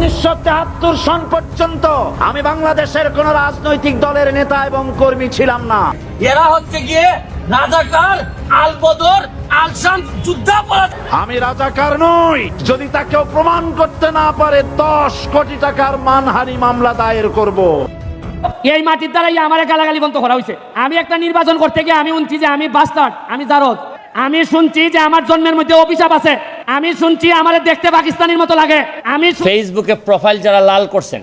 উনিশশো সন পর্যন্ত আমি বাংলাদেশের কোন রাজনৈতিক দলের নেতা এবং কর্মী ছিলাম না। এরা হচ্ছে গিয়ে রাজাকার আল বদর আল আমি রাজাকার নই। যদি তাকেও প্রমাণ করতে না পারে দশ কোটি টাকার মানহানি মামলা দায়ের করব। এই মাটির দ্বারাই আমার গালাগালি বন্ধ করা হয়েছে আমি একটা নির্বাচন করতে গিয়ে আমি শুনছি যে আমি বাস্টার্ড আমি জারদ। আমি শুনছি যে আমার জন্মের মধ্যে অভিশাপ আছে। আমি শুনছি আমার দেখতে পাকিস্তানের মতো লাগে। আমি ফেসবুকে প্রোফাইল যারা লাল করছেন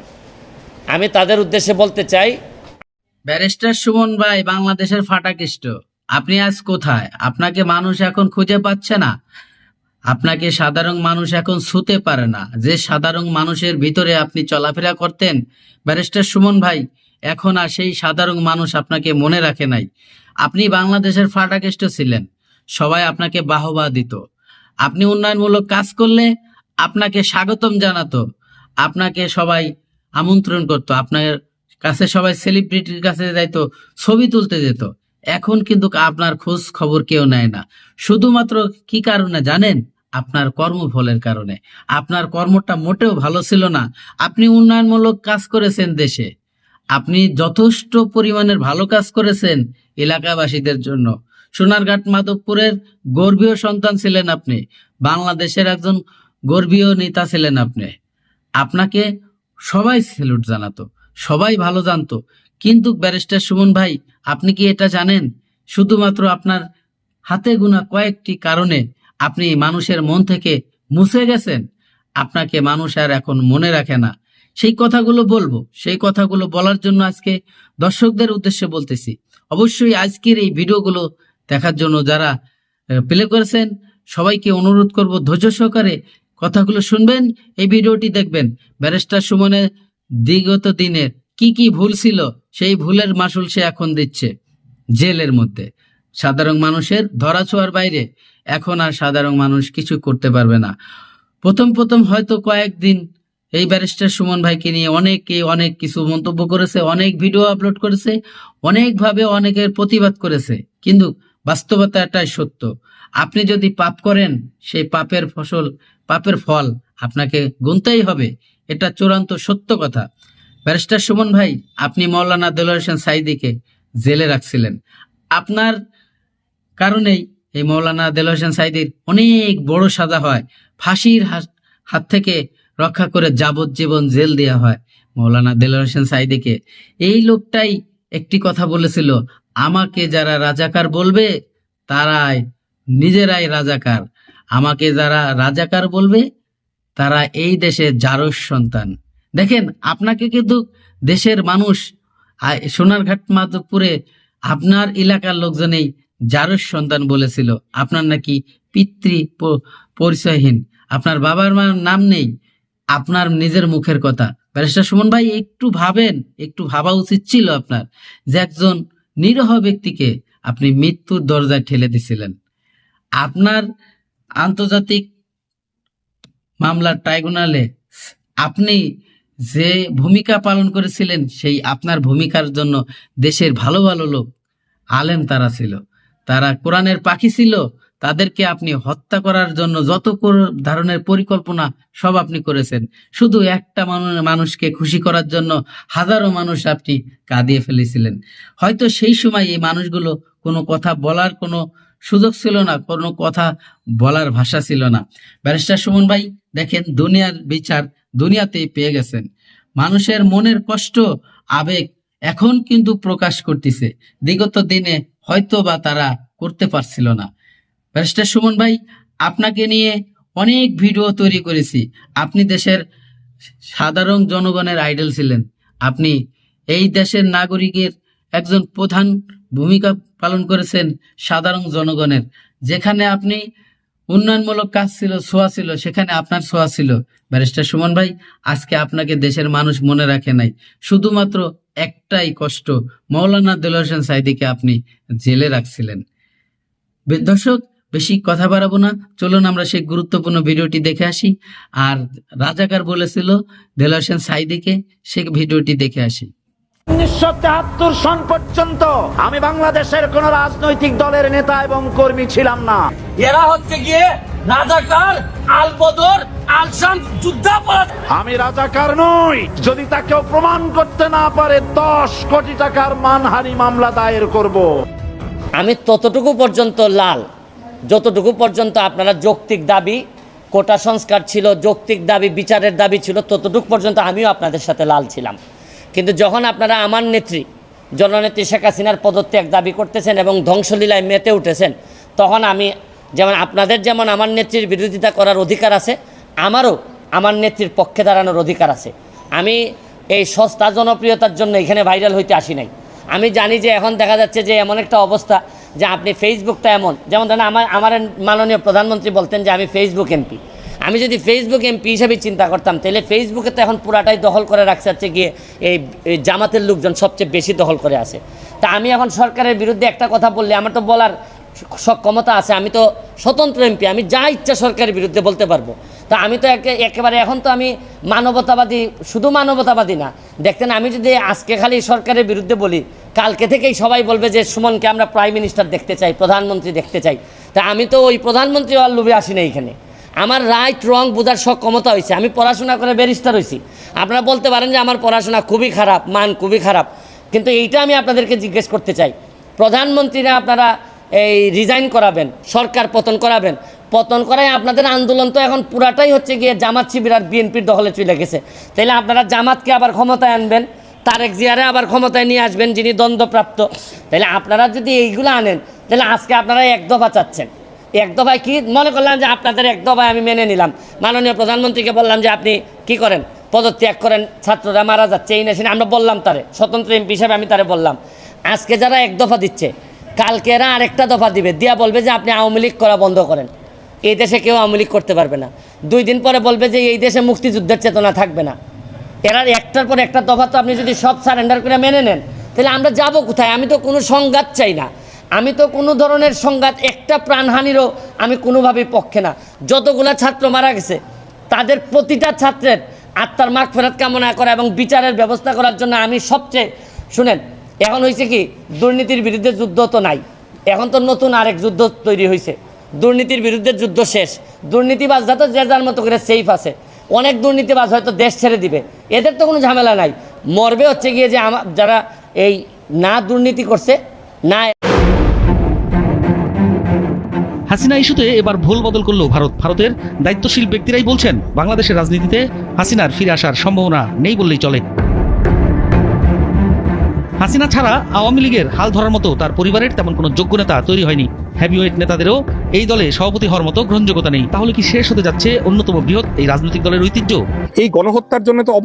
আমি তাদের উদ্দেশ্যে বলতে চাই ব্যারিস্টার সুমন ভাই বাংলাদেশের ফাটাকিষ্ট আপনি আজ কোথায়? আপনাকে মানুষ এখন খুঁজে পাচ্ছে না। আপনাকে সাধারণ মানুষ এখন ছুতে পারে না। যে সাধারণ মানুষের ভিতরে আপনি চলাফেরা করতেন ব্যারিস্টার সুমন ভাই এখন আর সেই সাধারণ মানুষ আপনাকে মনে রাখে নাই। আপনি বাংলাদেশের ফাটাকেষ্ট ছিলেন। সবাই আপনাকে বাহবা দিত। আপনি উন্নয়নমূলক কাজ করলে আপনাকে স্বাগতম জানাতো, আপনাকে সবাই আমন্ত্রণ করতো, আপনার কাছে সবাই সেলিব্রিটির কাছে যাইতো, ছবি তুলতে যেত। এখন কিন্তু আপনার খোঁজ খবর কেউ নেয় না। শুধুমাত্র কি কারণে জানেন? আপনার কর্মফলের কারণে। আপনার কর্মটা মোটেও ভালো ছিল না। আপনি উন্নয়নমূলক কাজ করেছেন দেশে। আপনি যথেষ্ট পরিমাণের ভালো কাজ করেছেন এলাকাবাসীদের জন্য। সোনারঘাট মাধবপুরের গর্বীয় সন্তান ছিলেন আপনি। বাংলাদেশের একজন গর্বীয় নেতা ছিলেন আপনি। আপনাকে সবাই স্যালুট জানাতো, সবাই ভালো জানতো। কিন্তু ব্যারিস্টার সুমন ভাই, আপনি কি এটা জানেন? শুধুমাত্র আপনার হাতে গোনা কয়েকটি কারণে আপনি মানুষের মন থেকে মুছে গেছেন। আপনাকে মানুষ আর এখন মনে রাখে না। সেই কথাগুলো বলব, সেই কথাগুলো বলার জন্য আজকে দর্শকদের উদ্দেশ্যে বলতেছি। অবশ্যই আজকের এই ভিডিওগুলো দেখার জন্য যারা প্লে করেছেন, সবাইকে অনুরোধ করব, ধৈর্য সহকারে কথাগুলো শুনবেন, এই ভিডিওটি দেখবেন। ব্যারিস্টার সুমনের বিগত দিনের কি কি ভুল ছিল, সেই ভুলের মাসুল সে এখন দিচ্ছে জেলের মধ্যে। সাধারণ মানুষের ধরাছোঁয়ার বাইরে এখন আর সাধারণ মানুষ কিছু করতে পারবে না। প্রথম প্রথম হয়তো কয়েকদিন এই ব্যারিস্টার সুমন ভাইকে নিয়ে অনেকে অনেক কিছু মন্তব্য করেছে, অনেক ভিডিও আপলোড করেছে, অনেকভাবে অনেকের প্রতিবাদ করেছে। কিন্তু বাস্তবতা এটাই সত্য। আপনি যদি পাপ করেন, সেই পাপের ফসল, পাপের ফল আপনাকে গুনতেই হবে। এটা চূড়ান্ত সত্য কথা। ব্যারিস্টার সুমন ভাই, আপনি মৌলানা দেলোয়ার হোসেন সাইদিকে জেলে রাখছিলেন। আপনার কারণেই এই মৌলানা দেলোয়ার হোসেন সাইদির অনেক বড় সাজা হয়। ফাঁসির হাত থেকে রক্ষা করে যাবজ্জীবন জেল দেওয়া হয় মৌলানা দেলোয়ার হোসেন সাইদিকে। এই লোকটাই একটি কথা বলেছিল আমাকে যারা রাজাকার বলবে, তারাই নিজেরাই রাজাকার। আমাকে যারা রাজাকার বলবে, তারা এই দেশের জারস সন্তান। দেখেন, আপনাকে কিন্তু দেশের মানুষ সোনারঘাট মাধবপুরে আপনার এলাকার লোকজনেই জারস সন্তান বলেছিল। আপনার নাকি পিতৃ পরিচয়হীন। আপনার বাবার মার নাম নেই। আপনার নিজের মুখের কথা। ব্যারিস্টার সুমন ভাই, একটু ভাবেন, একটু ভাবা উচিত ছিল আপনার যে একজন নিরহ ব্যক্তিকে আপনি মৃত্যুর দরজায় ঠেলে দিছিলেন। আপনার আন্তর্জাতিক মামলার ট্রাইব্যুনালে আপনি যে ভূমিকা পালন করেছিলেন, সেই আপনার ভূমিকার জন্য দেশের ভালো ভালো লোক আলেম তারা ছিল। তারা কোরআনের পাখি ছিল তাদেরকে আপনি হত্যা করার জন্য যত ধরনের পরিকল্পনা সব আপনি করেছেন। শুধু একটা মানুষকে খুশি করার জন্য হাজারো মানুষ আপনি কাঁদিয়ে ফেলেছিলেন। হয়তো সেই সময় এই মানুষগুলো কোনো কথা বলার কোনো সুযোগ ছিল না, কোনো কথা বলার ভাষা ছিল না। ব্যারিস্টার সুমন ভাই, দেখেন দুনিয়ার বিচার দুনিয়াতেই পেয়ে গেছেন। মানুষের মনের কষ্ট, আবেগ এখন কিন্তু প্রকাশ করতেছে। বিগত দিনে হয়তো বা তারা করতে পারছিল না। ব্যারিস্টার সুমন ভাই, আপনাকে নিয়ে অনেক ভিডিও তৈরি করেছি। আপনি দেশের সাধারণ জনগণের আইডল ছিলেন। আপনি এই দেশের নাগরিকের একজন প্রধান ভূমিকা পালন করেছেন সাধারণ জনগণের। যেখানে আপনি উন্নয়নমূলক কাজ ছিল, ছোঁয়া ছিল, সেখানে আপনার ছোঁয়া ছিল। ব্যারিস্টার সুমন ভাই, আজকে আপনাকে দেশের মানুষ মনে রাখে নাই। শুধুমাত্র একটাই কষ্ট, মৌলানা দুল হোসেন সাইদিকে আপনি জেলে রাখছিলেন। দর্শক বেশি কথা বাড়াবো না। চলুন আমরা সেই গুরুত্বপূর্ণ ভিডিওটি দেখে আসি। আর রাজাকার বলেছিল দেল হোসেন সাইদিকে সে ভিডিওটি দেখে আসি। উনিশশো তেহাত্তর সন পর্যন্ত আমি বাংলাদেশের কোন রাজনৈতিক দলের নেতা এবং কর্মী ছিলাম না। এরা হচ্ছে গিয়ে রাজাকার আল বদর আল শাম যুদ্ধাপরাধ। আমি রাজাকার নই। যদি তা কেউ প্রমাণ করতে না পারে দশ কোটি টাকার মানহানি মামলা দায়ের করব। আমি ততটুকু পর্যন্ত লাল। যতটুকু পর্যন্ত আপনারা যৌক্তিক দাবি, কোটা সংস্কার ছিল, যৌক্তিক দাবি, বিচারের দাবি ছিল, ততটুকু পর্যন্ত আমিও আপনাদের সাথে লাল ছিলাম। কিন্তু যখন আপনারা আমার নেত্রী, জননেত্রী শেখ হাসিনার পদত্যাগ দাবি করতেছেন এবং ধ্বংসলীলায় মেতে উঠেছেন, তখন আমি যেমন আপনাদের যেমন আমার নেত্রীর বিরোধিতা করার অধিকার আছে, আমারও আমার নেত্রীর পক্ষে দাঁড়ানোর অধিকার আছে। আমি এই সস্তা জনপ্রিয়তার জন্য এখানে ভাইরাল হইতে আসি নাই। আমি জানি যে এখন দেখা যাচ্ছে যে এমন একটা অবস্থা যে আপনি ফেসবুকটা এমন। যেমন ধরেন আমার আমার মাননীয় প্রধানমন্ত্রী বলতেন যে আমি ফেসবুক এমপি আমি যদি ফেসবুক এমপি হিসেবে চিন্তা করতাম, তাহলে ফেসবুকে তো এখন পুরাটাই দখল করে রাখছে হচ্ছে গিয়ে এই জামাতের লোকজন সবচেয়ে বেশি দখল করে আছে। তা আমি এখন সরকারের বিরুদ্ধে একটা কথা বললে, আমার তো বলার সক্ষমতা আছে। আমি তো স্বতন্ত্র এমপি আমি যা ইচ্ছা সরকারের বিরুদ্ধে বলতে পারব। তা আমি তো একে- একেবারে এখন তো আমি মানবতাবাদী, শুধু মানবতাবাদী না। দেখতেন, আমি যদি আজকে খালি সরকারের বিরুদ্ধে বলি, কালকে থেকেই সবাই বলবে যে সুমনকে আমরা প্রাইম মিনিস্টার দেখতে চাই, প্রধানমন্ত্রী দেখতে চাই। তা আমি তো ওই প্রধানমন্ত্রী আর আসি না এখানে। আমার রাইট রং বোঝার সক্ষমতা হয়েছে। আমি পড়াশোনা করে ব্যারিস্টার হয়েছি। আপনারা বলতে পারেন যে আমার পড়াশোনা খুবই খারাপ, মান খুবই খারাপ। কিন্তু এইটা আমি আপনাদেরকে জিজ্ঞেস করতে চাই। প্রধানমন্ত্রীরা আপনারা এই রিজাইন করাবেন, সরকার পতন করাবেন। পতন করায় আপনাদের আন্দোলন তো এখন পুরাটাই হচ্ছে গিয়ে জামাত শিবির আর বিএনপির দখলে চলে গেছে। তাহলে আপনারা জামাতকে আবার ক্ষমতায় আনবেন, তারেক জিয়ারে আবার ক্ষমতায় নিয়ে আসবেন যিনি দ্বন্দ্বপ্রাপ্ত। তাহলে আপনারা যদি এইগুলো আনেন তাহলে আজকে আপনারা এক দফা চাচ্ছেন। এক দফায় কি? মনে করলাম যে আপনাদের এক দফায় আমি মেনে নিলাম। মাননীয় প্রধানমন্ত্রীকে বললাম যে আপনি কি করেন? পদত্যাগ করেন, ছাত্ররা মারা যাচ্ছে, এই নেশিনে আমরা বললাম তারে, স্বতন্ত্র এমপি হিসাবে আমি তারে বললাম। আজকে যারা এক দফা দিচ্ছে, কালকে এরা আরেকটা দফা দিবে। দিয়া বলবে যে আপনি আওয়ামী লীগ করা বন্ধ করেন। এই দেশে কেউ আওয়ামী লীগ করতে পারবে না। দুই দিন পরে বলবে যে এই দেশে মুক্তিযুদ্ধের চেতনা থাকবে না। এরা একটার পর একটা দফা তো আপনি যদি সব সারেন্ডার করে মেনে নেন, তাহলে আমরা যাব কোথায়? আমি তো কোনো সংঘাত চাই না। আমি তো কোনো ধরনের সংঘাত, একটা প্রাণহানিরও আমি কোনোভাবেই পক্ষে না। যতগুলা ছাত্র মারা গেছে, তাদের প্রতিটা ছাত্রের আত্মার মাগ ফেরত কামনা করা এবং বিচারের ব্যবস্থা করার জন্য আমি সবচেয়ে, শুনেন, এখন হয়েছে কি, দুর্নীতির বিরুদ্ধে যুদ্ধ তো নাই। এখন তো নতুন আরেক যুদ্ধ তৈরি হয়েছে। দুর্নীতির বিরুদ্ধে যুদ্ধ শেষ। দুর্নীতিবাজরা তো যে যার মতো করে সেফ আছে। অনেক দুর্নীতিবাজ হয়তো দেশ ছেড়ে দিবে। এদের তো কোনো ঝামেলা নাই। মরবে হচ্ছে গিয়ে যে আমার যারা এই না দুর্নীতি করছে, না হাসিনা ইস্যুতে এবার ভুল বদল করল ভারত। ভারতের দায়িত্বশীল ব্যক্তিরাই বলছেন, বাংলাদেশের রাজনীতিতে হাসিনার ফিরে আসার সম্ভাবনা নেই বললেই চলে। হাসিনা ছাড়া আওয়ামী লীগের হাল ধরার মতো তার পরিবারের তেমন কোনো যোগ্য নেতা তৈরি হয়নি। হ্যাভিওয়েট নেতাদেরও এই দলে সভাপতি হওয়ার মতো গ্রহণযোগ্যতা নেই। তাহলে কি শেষ হতে যাচ্ছে অন্যতম বৃহৎ এই রাজনৈতিক দলের ঐতিহ্য? এই গণহত্যার জন্য তো